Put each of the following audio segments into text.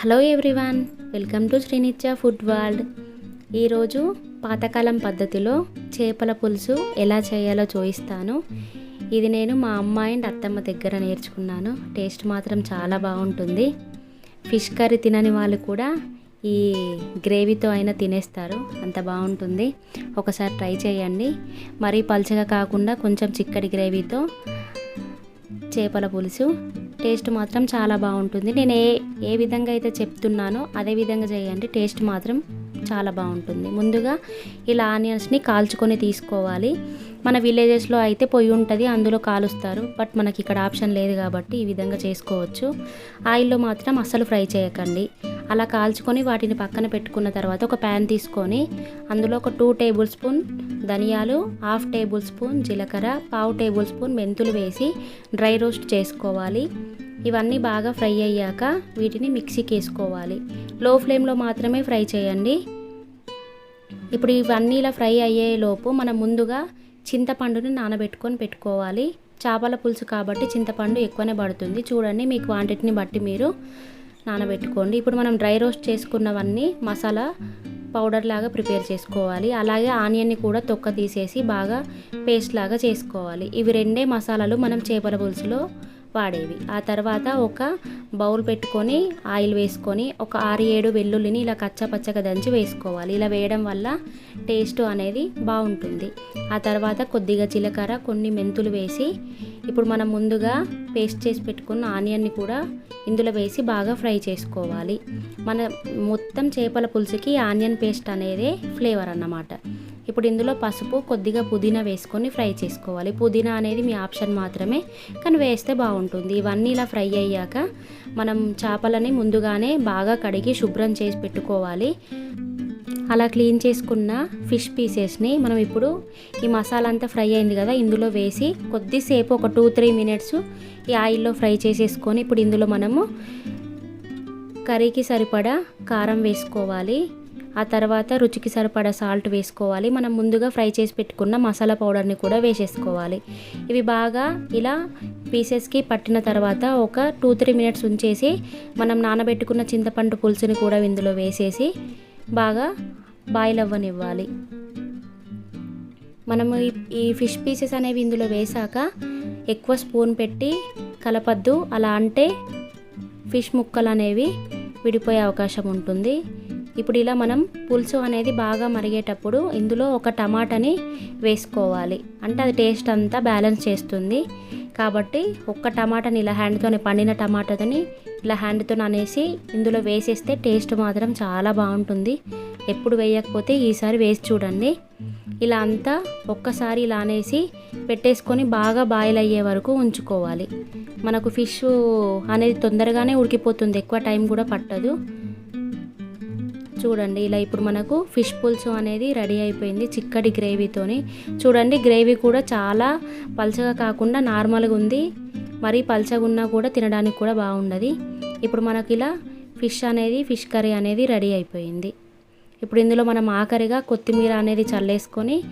Hello everyone welcome to Srinitya food world. ఈరోజు పాతకాలం పద్ధతిలో చేపల పులుసు ఎలా చేయాలో చూపిస్తాను. ఇది నేను మా అమ్మ అండ్ అత్తమ్మ దగ్గర నేర్చుకున్నాను. టేస్ట్ మాత్రం చాలా బాగుంటుంది. ఫిష్ కర్రీ తినని వాళ్ళు కూడా ఈ గ్రేవీతో అయినా తినేస్తారు. అంత బాగుంటుంది. ఒకసారి ట్రై చేయండి. మరీ పలుచగా కాకుండా కొంచెం చిక్కటి గ్రేవీతో చేపల పులుసు టేస్ట్ మాత్రం చాలా బాగుంటుంది. నేను ఏ ఏ విధంగా అయితే చెప్తున్నానో అదే విధంగా చేయండి. టేస్ట్ మాత్రం చాలా బాగుంటుంది. ముందుగా ఇలా ఆనియన్స్ని కాల్చుకొని తీసుకోవాలి. మన విలేజెస్లో అయితే పొయ్యి ఉంటుంది అందులో కాలుస్తారు. బట్ మనకి ఇక్కడ ఆప్షన్ లేదు కాబట్టి ఈ విధంగా చేసుకోవచ్చు. ఆయిల్లో మాత్రం అస్సలు ఫ్రై చేయకండి. అలా కాల్చుకొని వాటిని పక్కన పెట్టుకున్న తర్వాత ఒక ప్యాన్ తీసుకొని అందులో ఒక టూ టేబుల్ స్పూన్ ధనియాలు హాఫ్ టేబుల్ స్పూన్ జీలకర్ర పావు టేబుల్ స్పూన్ మెంతులు వేసి డ్రై రోస్ట్ చేసుకోవాలి. ఇవన్నీ బాగా ఫ్రై అయ్యాక వీటిని మిక్సీకి వేసుకోవాలి. లో ఫ్లేమ్లో మాత్రమే ఫ్రై చేయండి. ఇప్పుడు ఇవన్నీ ఇలా ఫ్రై అయ్యే లోపు మనం ముందుగా చింతపండుని నానబెట్టుకొని పెట్టుకోవాలి. చేపల పులుసు కాబట్టి చింతపండు ఎక్కువనే పడుతుంది. చూడండి మీ క్వాంటిటీని బట్టి మీరు నానబెట్టుకోండి. ఇప్పుడు మనం డ్రై రోస్ట్ చేసుకున్నవన్నీ మసాలా పౌడర్ లాగా ప్రిపేర్ చేసుకోవాలి. అలాగే ఆనియన్ని కూడా తొక్క తీసేసి బాగా పేస్ట్ లాగా చేసుకోవాలి. ఇవి రెండే మసాలాలు మనం చేపల పులుసులో వాడేవి. ఆ తర్వాత ఒక బౌల్ పెట్టుకొని ఆయిల్ వేసుకొని ఒక ఆరు ఏడు వెల్లుల్లిని ఇలా కచ్చపచ్చగా దంచి వేసుకోవాలి. ఇలా వేయడం వల్ల టేస్ట్ అనేది బాగుంటుంది. ఆ తర్వాత కొద్దిగా జీలకర్ర కొన్ని మెంతులు వేసి ఇప్పుడు మనం ముందుగా పేస్ట్ చేసి పెట్టుకున్న ఆనియన్ని కూడా ఇందులో వేసి బాగా ఫ్రై చేసుకోవాలి. మన మొత్తం చేపల పులుసుకి ఆనియన్ పేస్ట్ అనేదే ఫ్లేవర్ అన్నమాట. ఇప్పుడు ఇందులో పసుపు కొద్దిగా పుదీనా వేసుకొని ఫ్రై చేసుకోవాలి. పుదీనా అనేది మీ ఆప్షన్ మాత్రమే కానీ వేస్తే బాగుంటుంది. ఇవన్నీ ఇలా ఫ్రై అయ్యాక మనం చేపలని ముందుగానే బాగా కడిగి శుభ్రం చేసి పెట్టుకోవాలి. అలా క్లీన్ చేసుకున్న ఫిష్ పీసెస్ని మనం ఇప్పుడు ఈ మసాలా అంతా ఫ్రై అయింది కదా ఇందులో వేసి కొద్దిసేపు ఒక టూ త్రీ మినిట్స్ ఈ ఆయిల్లో ఫ్రై చేసేసుకొని ఇప్పుడు ఇందులో మనము కర్రీకి సరిపడా కారం వేసుకోవాలి. ఆ తర్వాత రుచికి సరిపడా సాల్ట్ వేసుకోవాలి. మనం ముందుగా ఫ్రై చేసి పెట్టుకున్న మసాలా పౌడర్ని కూడా వేసేసుకోవాలి. ఇవి బాగా ఇలా పీసెస్కి పట్టిన తర్వాత ఒక టూ త్రీ మినిట్స్ ఉంచేసి మనం నానబెట్టుకున్న చింతపండు పులుసుని కూడా ఇందులో వేసేసి బాగా బాయిల్ అవ్వనివ్వాలి మనము ఈ ఫిష్ పీసెస్ అనేవి ఇందులో వేసాక ఎక్కువ స్పూన్ పెట్టి కలపద్దు. అలా అంటే ఫిష్ ముక్కలు అనేవి విడిపోయే అవకాశం ఉంటుంది. ఇప్పుడు ఇలా మనం పులుసు అనేది బాగా మరిగేటప్పుడు ఇందులో ఒక టమాటాని వేసుకోవాలి. అంటే అది టేస్ట్ అంతా బ్యాలెన్స్ చేస్తుంది. కాబట్టి ఒక్క టమాటాని ఇలా హ్యాండ్తోనే పండిన టమాటాని ఇలా హ్యాండ్తో అనేసి ఇందులో వేసేస్తే టేస్ట్ మాత్రం చాలా బాగుంటుంది. ఎప్పుడు వేయకపోతే ఈసారి వేసి చూడండి. ఇలా అంతా ఒక్కసారి ఇలా అనేసి పెట్టేసుకొని బాగా బాయిల్ అయ్యే వరకు ఉంచుకోవాలి. మనకు ఫిష్ అనేది తొందరగానే ఉడికిపోతుంది. ఎక్కువ టైం కూడా పట్టదు. చూడండి ఇలా ఇప్పుడు మనకు ఫిష్ పులుసు అనేది రెడీ అయిపోయింది చిక్కటి గ్రేవీతోని చూడండి గ్రేవీ కూడా చాలా పల్చగా కాకుండా నార్మల్గా ఉంది. మరీ పల్చగా ఉన్నా కూడా తినడానికి కూడా బాగుండదు. ఇప్పుడు మనకి ఇలా ఫిష్ అనేది ఫిష్ కర్రీ అనేది రెడీ అయిపోయింది. ఇప్పుడు ఇందులో మనం ఆఖరిగా కొత్తిమీర అనేది చల్లేసుకొని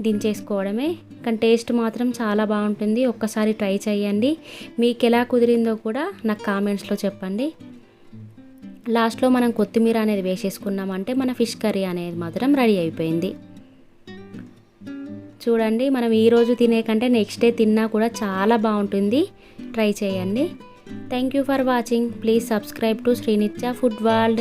దించేసుకోవడమే. కానీ టేస్ట్ మాత్రం చాలా బాగుంటుంది. ఒక్కసారి ట్రై చేయండి. మీకు ఎలా కుదిరిందో కూడా నాకు కామెంట్స్లో చెప్పండి. లాస్ట్లో మనం కొత్తిమీర అనేది వేసేసుకున్నామంటే మన ఫిష్ కర్రీ అనేది మాత్రం రెడీ అయిపోయింది. చూడండి మనం ఈరోజు తినే కంటే నెక్స్ట్ డే తిన్నా కూడా చాలా బాగుంటుంది. ట్రై చేయండి. Thank you for watching. Please subscribe to Srinitya food world.